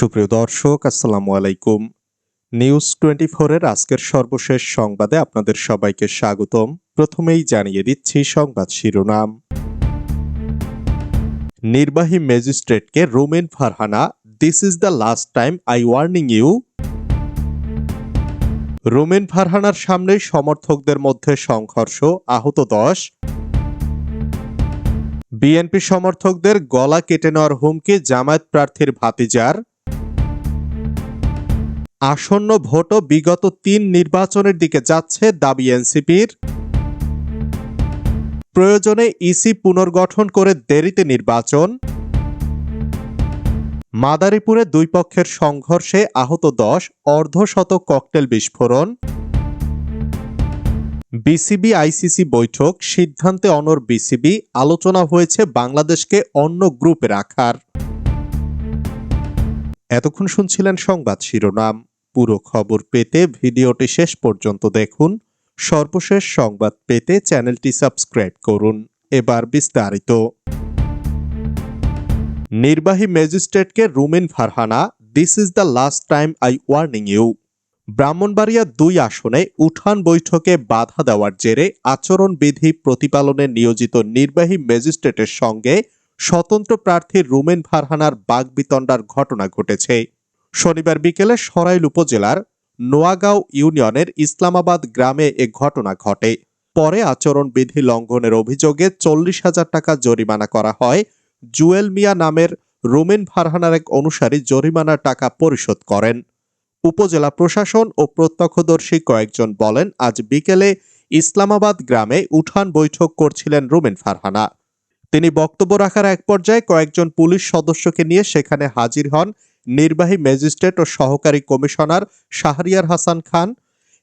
সুপ্রিয় দর্শক, আসসালামু আলাইকুম। নিউজ টোয়েন্টি এর আজকের সর্বশেষ সংবাদে আপনাদের সবাইকে স্বাগতম। প্রথমেই জানিয়ে দিচ্ছি সংবাদ শিরোনাম। নির্বাহী ম্যাজিস্ট্রেটকে Rumeen Farhana this is the last time I warning you Romain ফারহানার সামনে সমর্থকদের মধ্যে সংঘর্ষ, আহত দশ। বিএনপি সমর্থকদের গলা কেটে নেওয়ার হুমকি জামায়াত প্রার্থীর ভাতিজার। আসন্ন ভোটও বিগত তিন নির্বাচনের দিকে যাচ্ছে দাবি এনসিপির। প্রয়োজনে ইসি পুনর্গঠন করে দেরিতে নির্বাচন। মাদারীপুরে দুই পক্ষের সংঘর্ষে আহত দশ অর্ধশত ককটেল বিস্ফোরণ। বিসিবি আইসিসি বৈঠক, সিদ্ধান্তে অনর বিসিবি, আলোচনা হয়েছে বাংলাদেশকে অন্য গ্রুপে রাখার। এতক্ষণ শুনছিলেন সংবাদ শিরোনাম। পুরো খবর পেতে ভিডিওটি শেষ পর্যন্ত দেখুন। সর্বশেষ সংবাদ পেতে চ্যানেলটি সাবস্ক্রাইব করুন। এবার বিস্তারিত। নির্বাহী ম্যাজিস্ট্রেটকে Rumeen Farhana this is the last time I warning you Brahmanbaria দুই আসনে উঠান বৈঠকে বাধা দেওয়ার জেরে আচরণবিধি প্রতিপালনে নিয়োজিত নির্বাহী ম্যাজিস্ট্রেটের সঙ্গে স্বতন্ত্র প্রার্থী রুমেন ফারহানার বাগবিতণ্ডার ঘটনা ঘটেছে। শনিবার বিকেলে সরাইল উপজেলার নোয়াগাঁও ইউনিয়নের ইসলামাবাদ গ্রামে এ ঘটনা ঘটে। পরে আচরণবিধি লঙ্ঘনের অভিযোগে চল্লিশ হাজার টাকা জরিমানা করা হয়। জুয়েল মিয়া নামের রুমেন ফারহানার এক অনুসারী জরিমানার টাকা পরিশোধ করেন। উপজেলা প্রশাসন ও প্রত্যক্ষদর্শী কয়েকজন বলেন, আজ বিকেলে ইসলামাবাদ গ্রামে উঠান বৈঠক করছিলেন রুমেন ফারহানা। তিনি বক্তব্য রাখার এক পর্যায়ে কয়েকজন পুলিশ সদস্যকে নিয়ে সেখানে হাজির হন নির্বাহী ম্যাজিস্ট্রেট ও সহকারী কমিশনার শাহরিয়ার হাসান খান।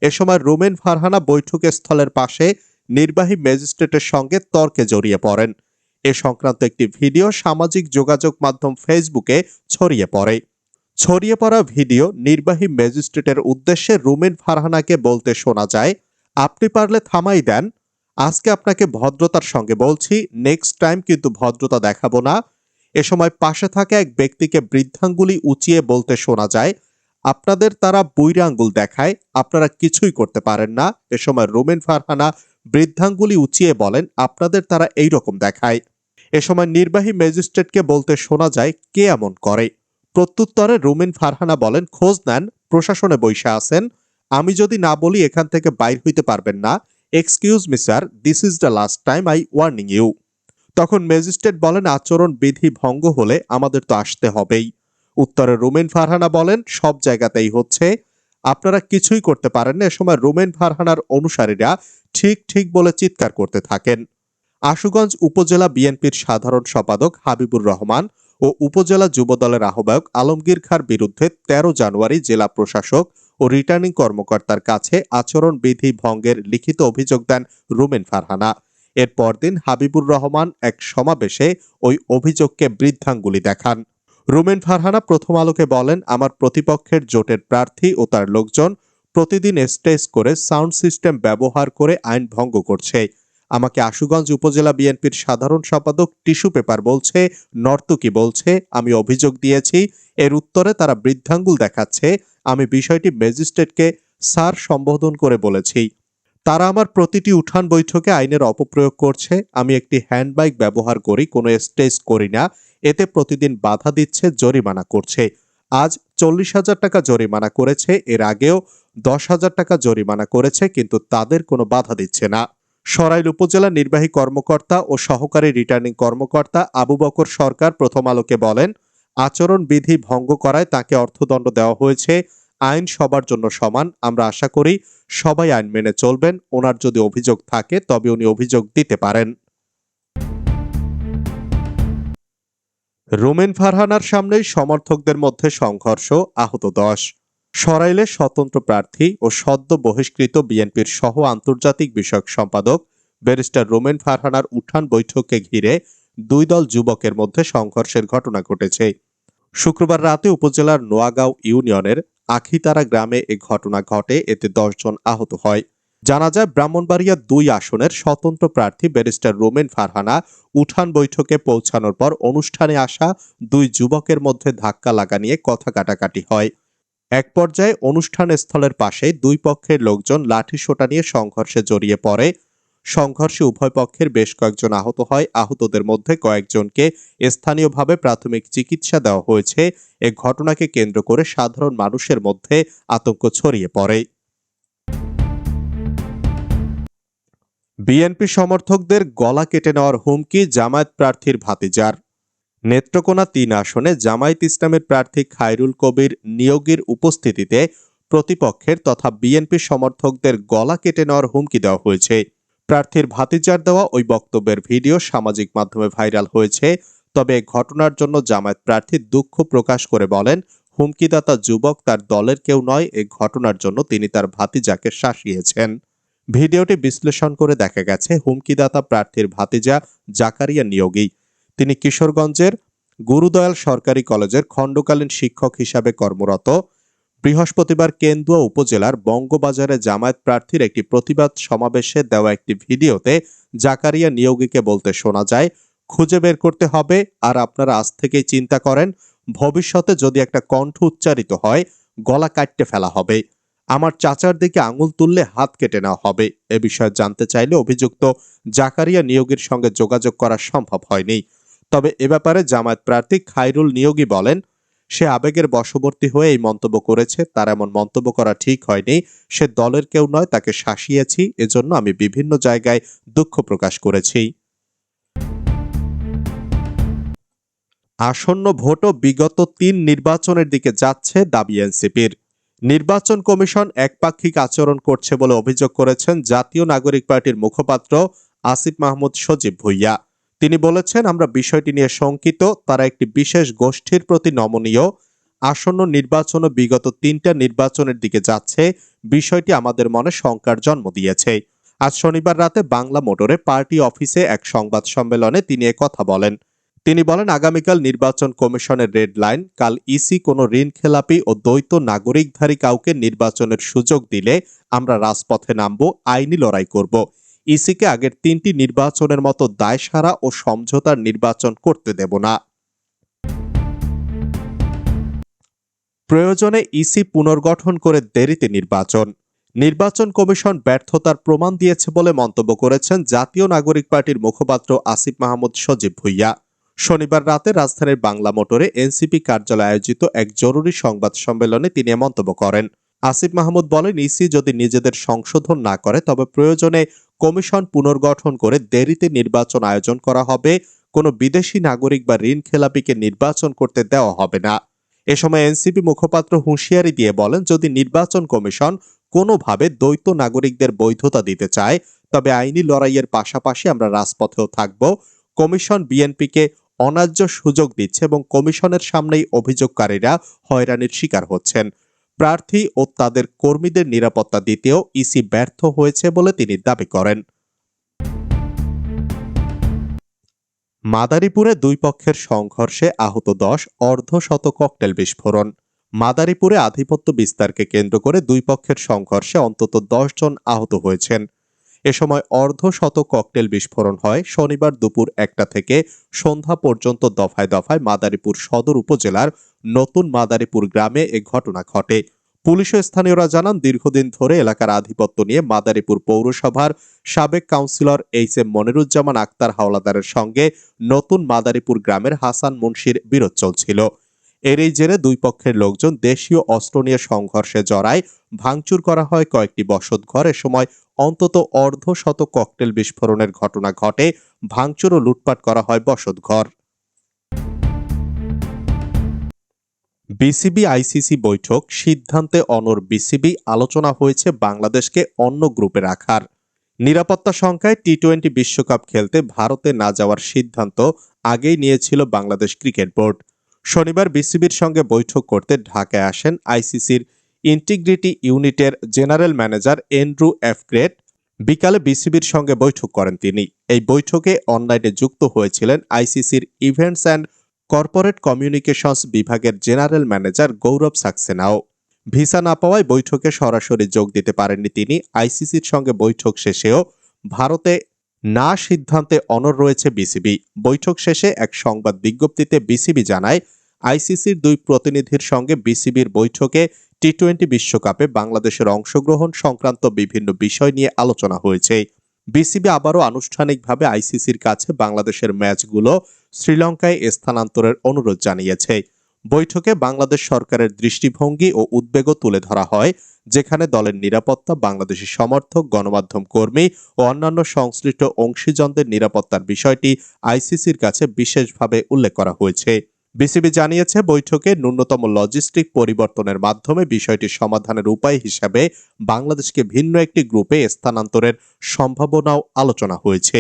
এ সময় রুমেন ফারহানা বৈঠক স্থলের পাশে নির্বাহী ম্যাজিস্ট্রেটের সঙ্গে তর্কে জড়িয়ে পড়েন। এ সংক্রান্ত একটি ভিডিও সামাজিক যোগাযোগ মাধ্যম ফেসবুকে ছড়িয়ে পড়ে। ছড়িয়ে পড়া ভিডিও নির্বাহী ম্যাজিস্ট্রেটের উদ্দেশ্যে রুমেন ফারহানাকে বলতে শোনা যায়, আপনি পারলে থামাই দেন। আজকে আপনাকে ভদ্রতার সঙ্গে বলছি, নেক্সট টাইম কিন্তু ভদ্রতা দেখাবো না। এ সময় পাশে থাকা এক ব্যক্তিকে বৃদ্ধাঙ্গুলি উঁচিয়ে বলতে শোনা যায়, আপনাদের তারা বুইরা আঙ্গুল দেখায়, আপনারা কিছুই করতে পারেন না। এ সময় রোমেন ফারহানা বৃদ্ধাঙ্গুলি উঁচিয়ে বলেন, আপনাদের তারা এই রকম দেখায়। এ সময় নির্বাহী ম্যাজিস্ট্রেটকে বলতে শোনা যায়, কে এমন করে? প্রত্যুত্তরে রুমিন ফারহানা বলেন, খোঁজ নেন, প্রশাসনে বৈশা আছেন। আমি যদি না বলি, এখান থেকে বাইর হইতে পারবেন না। Excuse me, sir, this is the last time I warning you. তখন ম্যাজিস্ট্রেট বলেন, আচরণ বিধি ভঙ্গ হলে আমাদের তো আসতে হবেই। উত্তরে রুমেন ফারহানা বলেন, সব জায়গাতেই হচ্ছে। আপনারা কিছুই করতে পারেন না। এ সময় রুমেন ফারহানার অনুসারীরা ঠিক ঠিক বলে চিৎকার করতে থাকেন। আশুগঞ্জ উপজেলা বিএনপির সাধারণ সম্পাদক হাবিবুর রহমান ও উপজেলা যুবদলের আহ্বায়ক আলমগীর খার বিরুদ্ধে ১৩ জানুয়ারি জেলা প্রশাসক ও রিটার্নিং কর্মকর্তার কাছে আচরণ বিধি ভঙ্গের লিখিত অভিযোগ দেন রুমেন ফারহানা। এর পরদিন হাবিবুর রহমান এক সমাবেশে ওই অভিযোগকে বৃদ্ধাঙ্গুলি দেখান। রুমেন ফারহানা প্রথম আলোকে বলেন, আমার প্রতিপক্ষের জোটের প্রার্থী ও তার লোকজন প্রতিদিন স্টেজ করে সাউন্ড সিস্টেম ব্যবহার করে আইন ভঙ্গ করছে। আমাকে আশুগঞ্জ উপজেলা বিএনপির সাধারণ সম্পাদক টিস্যু পেপার বলছে, নর্তকি বলছে, আমি অভিযোগ দিয়েছি, এর উত্তরে তারা বৃদ্ধাঙ্গুল দেখাচ্ছে, আমি বিষয়টি ম্যাজিস্ট্রেটকে স্যার সম্বোধন করে বলেছি। তারা আমার প্রতিটি উঠান বৈঠকে আইনের অপপ্রয়োগ করছে। আমি একটি হ্যান্ড বাইক ব্যবহার করি, কোনো স্টেজ করি না। এতে প্রতিদিন বাধা দিচ্ছে, জরিমানা করছে। আজ চল্লিশ হাজার টাকা জরিমানা করেছে, এর আগেও দশ হাজার টাকা জরিমানা করেছে, কিন্তু তাদের কোনো বাধা দিচ্ছে না। সরাইল উপজেলা নির্বাহী কর্মকর্তা ও সহকারী রিটার্নিং কর্মকর্তা আবু বকর সরকার প্রথম আলোকে বলেন আচরণ বিধি ভঙ্গ করায় তাকে অর্থদণ্ড দেওয়া হয়েছে। আইন সবার জন্য সমান। আমরা আশা করি সবাই আইন মেনে চলবেন। ওনার যদি অভিযোগ থাকে, তবে উনি অভিযোগ দিতে পারেন। রোমেন ফারহানার সামনেই সমর্থকদের মধ্যে সংঘর্ষ, আহত দশ। সরাইলে স্বতন্ত্র প্রার্থী ও সদ্য বহিষ্কৃত বিএনপির সহ আন্তর্জাতিক বিষয়ক সম্পাদক ব্যারিস্টার রোমেন ফারহানার উঠান বৈঠককে ঘিরে দুই দল যুবকের মধ্যে সংঘর্ষের ঘটনা ঘটেছে। শুক্রবার রাতে উপজেলার নোয়াগাঁও ইউনিয়নের আখিতারা গ্রামে এ ঘটনা ঘটে। এতে দশজন আহত হয়। জানা যায়, ব্রাহ্মণবাড়িয়া দুই আসনের স্বতন্ত্র প্রার্থী ব্যারিস্টার রোমেন ফারহানা উঠান বৈঠকে পৌঁছানোর পর অনুষ্ঠানে আসা দুই যুবকের মধ্যে ধাক্কা লাগা নিয়ে কথা কাটাকাটি হয়। এক পর্যায়ে অনুষ্ঠান স্থলের পাশে দুই পক্ষের লোকজন লাঠি সোটা নিয়ে সংঘর্ষে জড়িয়ে পড়ে। সংঘর্ষে উভয় পক্ষের বেশ কয়েকজন আহত হয়। আহতদের মধ্যে কয়েকজনকে স্থানীয়ভাবে প্রাথমিক চিকিৎসা দেওয়া হয়েছে। এ ঘটনাকে কেন্দ্র করে সাধারণ মানুষের মধ্যে আতঙ্ক ছড়িয়ে পড়ে। বিএনপি সমর্থকদের গলা কেটে নেওয়ার হুমকি জামায়াত প্রার্থীর ভাতিজার। নেত্রকোনা তিন আসনে জামায়াত ইসলামের প্রার্থী খায়রুল কবির নিয়োগের উপস্থিতিতে প্রতিপক্ষের তথা বিএনপি সমর্থকদের গলা কেটে নেওয়ার হুমকি দেওয়া হয়েছে। প্রার্থীর ভাতিজার দেওয়া ওই বক্তব্যের ভিডিও সামাজিক মাধ্যমে ভাইরাল হয়েছে। তবে ঘটনার জন্য জামায়াত প্রার্থী দুঃখ প্রকাশ করে বলেন, হুমকিদাতা যুবক তার দলের কেউ নয়, এ ঘটনার জন্য তিনি তার ভাতিজাকে শাসিয়েছেন। ভিডিওটি বিশ্লেষণ করে দেখা গেছে, হুমকিদাতা প্রার্থীর ভাতিজা জাকারিয়া নিয়োগী। তিনি কিশোরগঞ্জের গুরুদয়াল সরকারি কলেজের খণ্ডকালীন শিক্ষক হিসাবে কর্মরত। বৃহস্পতিবার কেন্দুয়া উপজেলার বঙ্গবাজারে জামায়াত প্রার্থীর একটি প্রতিবাদ সমাবেশে দেওয়া একটি ভিডিওতে জাকারিয়া নিয়োগীকে বলতে শোনা যায়, খুঁজে বের করতে হবে, আর আপনারা আজ থেকেই চিন্তা করেন, ভবিষ্যতে যদি একটা কণ্ঠ উচ্চারিত হয়, গলা কাটতে ফেলা হবে। আমার চাচার দিকে আঙুল তুললে হাত কেটে নেওয়া হবে। এ বিষয়ে জানতে চাইলে অভিযুক্ত জাকারিয়া নিয়োগীর সঙ্গে যোগাযোগ করা সম্ভব হয়নি। তবে এ ব্যাপারে জামায়াত প্রার্থী খায়রুল নিয়োগী বলেন সে আবেগের বশবর্তী হয়ে এই মন্তব্য করেছে, তার এমন মন্তব্য করা ঠিক হয়নি। সে দলের কেউ নয়, তাকে শাসিয়েছি, এজন্য আমি বিভিন্ন জায়গায় দুঃখ প্রকাশ করেছি। আসন্ন ভোটও বিগত তিন নির্বাচনের দিকে যাচ্ছে দাবি এনসিপির। নির্বাচন কমিশন একপাক্ষিক আচরণ করছে বলে অভিযোগ করেছেন জাতীয় নাগরিক পার্টির মুখপাত্র আসিফ মাহমুদ সজীব ভুইয়া। তিনি বলেছেন, আমরা বিষয়টি নিয়ে শঙ্কিত। তারা একটি বিশেষ গোষ্ঠীর প্রতি নমনীয়। আসন্ন নির্বাচনও বিগত তিনটা নির্বাচনের দিকে যাচ্ছে। বিষয়টি আমাদের মনে শঙ্কার জন্ম দিয়েছে। আজ শনিবার রাতে বাংলা মোটরে পার্টি অফিসে এক সংবাদ সম্মেলনে তিনি কথা বলেন। তিনি বলেন, আগামীকাল নির্বাচন কমিশনের রেড লাইন, কাল ইসি কোনো ঋণ খেলাপি ও দ্বৈত নাগরিকধারী কাউকে নির্বাচনের সুযোগ দিলে আমরা রাজপথে নামব, আইনি লড়াই করব। ইসিকে আগের তিনটি নির্বাচনের মতো দায়সারা ও সমঝোতার নির্বাচন করতে দেব না। প্রয়োজনে ইসি পুনর্গঠন করে দেরিতে নির্বাচন। নির্বাচন কমিশন ব্যর্থতার প্রমাণ দিয়েছে বলে মন্তব্য করেছেন জাতীয় নাগরিক পার্টির মুখপাত্র আসিফ মাহমুদ সজীব ভুইয়া। শনিবার রাতে রাজধানীর বাংলা মোটরে এনসিপি কার্যালয়ে আয়োজিত এক জরুরি সংবাদ সম্মেলনে তিনি মন্তব্য করেন। আসিফ মাহমুদ বলেন, ইসি যদি নিজেদের সংশোধন না করে, তবে প্রয়োজনে কমিশন পুনর্গঠন করে দেরিতে নির্বাচন আয়োজন করা হবে। কোনো বিদেশি নাগরিক বা ঋণ খেলাপিকে নির্বাচন করতে দেওয়া হবে না। এ সময় এনসিপি মুখপাত্র হুঁশিয়ারি দিয়ে বলেন, যদি নির্বাচন কমিশন কোনোভাবে দ্বৈত নাগরিকদের বৈধতা দিতে চায়, তবে আইনি লড়াইয়ের পাশাপাশি আমরা রাজপথেও থাকব। কমিশন বিএনপিকে অন্যায্য সুযোগ দিচ্ছে এবং কমিশনের সামনেই অভিযোগকারীরা হয়রানির শিকার হচ্ছেন। প্রার্থী ও তাদের কর্মীদের নিরাপত্তা দিতেও ইসি ব্যর্থ হয়েছে বলে তিনি দাবি করেন। মাদারীপুরে দুই পক্ষের সংঘর্ষে আহত দশ অর্ধশত ককটেল বিস্ফোরণ। মাদারীপুরে আধিপত্য বিস্তারকে কেন্দ্র করে দুই পক্ষের সংঘর্ষে অন্তত জন আহত হয়েছেন। এ সময় অর্ধশত ককটেল বিস্ফোরণ হয় শনিবার দুপুর একটা থেকে সন্ধ্যা পর্যন্ত দফায় দফায় মাদারীপুর সদর উপজেলার নতুন মাদারীপুর গ্রামে এ ঘটনা ঘটে। পুলিশ ও স্থানীয়রা জানান, দীর্ঘদিন ধরে এলাকার আধিপত্য নিয়ে মাদারীপুর পৌরসভার সাবেক councillor H M Moniruzzaman Akhtar হাওলাদারের সঙ্গে নতুন মাদারীপুর গ্রামের হাসান মুন্সির বিরোধ চলছিল। এর এই জেরে দুই পক্ষের লোকজন দেশীয় অস্ত্র নিয়ে সংঘর্ষে জড়ায়। ভাঙচুর করা হয় কয়েকটি বসতঘর এ সময় অন্তত অর্ধ শত ককটেল বিস্ফোরণের ঘটনা ঘটে। ভাঙচুর ও লুটপাট করা হয় বসতঘর বিসিবি আইসিসি বৈঠক সিদ্ধান্তে অনর বিসিবি আলোচনা হয়েছে বাংলাদেশকে অন্য গ্রুপে রাখার। নিরাপত্তা সংখ্যায় টি টোয়েন্টি বিশ্বকাপ খেলতে ভারতে না যাওয়ার সিদ্ধান্ত আগেই নিয়েছিল বাংলাদেশ ক্রিকেট বোর্ড। শনিবার বিসিবির সঙ্গে বৈঠক করতে ঢাকায় আসেন আইসিসির ইন্টিগ্রিটি ইউনিটের general manager Andrew Ephgrave. বিকালে বিসিবির সঙ্গে বৈঠক করেন তিনি। এই বৈঠকে অনলাইনে যুক্ত হয়েছিলেন আইসিসির ইভেন্টস অ্যান্ড কর্পোরেট কমিউনিকেশনস বিভাগের জেনারেল ম্যানেজার গৌরব সাক্সেনাও। ভিসা না পাওয়ায় বৈঠকে সরাসরি যোগ দিতে পারেননি তিনি। আইসিসির সঙ্গে বৈঠক শেষেও ভারতে না সিদ্ধান্তে অনর রয়েছে বিসিবি। বৈঠক শেষে এক সংবাদ বিজ্ঞপ্তিতে বিসিবি জানায়, আইসিসির দুই প্রতিনিধির সঙ্গে বিসিবির বৈঠকে টি টোয়েন্টি বিশ্বকাপে বাংলাদেশের অংশগ্রহণ সংক্রান্ত বিভিন্ন বিষয় নিয়ে আলোচনা হয়েছে। বিসিবি আবারও আনুষ্ঠানিকভাবে আইসিসির কাছে বাংলাদেশের ম্যাচগুলো শ্রীলঙ্কায় স্থানান্তরের অনুরোধ জানিয়েছে। বৈঠকে বাংলাদেশ সরকারের দৃষ্টিভঙ্গি ও উদ্বেগও তুলে ধরা হয়, যেখানে দলের নিরাপত্তা, বাংলাদেশি সমর্থক, গণমাধ্যম কর্মী ও অন্যান্য সংশ্লিষ্ট অংশীজনদের নিরাপত্তার বিষয়টি আইসিসির কাছে বিশেষভাবে উল্লেখ করা হয়েছে। বিসিবি জানিয়েছে, বৈঠকে ন্যূনতম লজিস্টিক পরিবর্তনের মাধ্যমে বিষয়টি সমাধানের উপায় হিসাবে বাংলাদেশকে ভিন্ন একটি গ্রুপে স্থানান্তরের সম্ভাবনাও আলোচনা হয়েছে।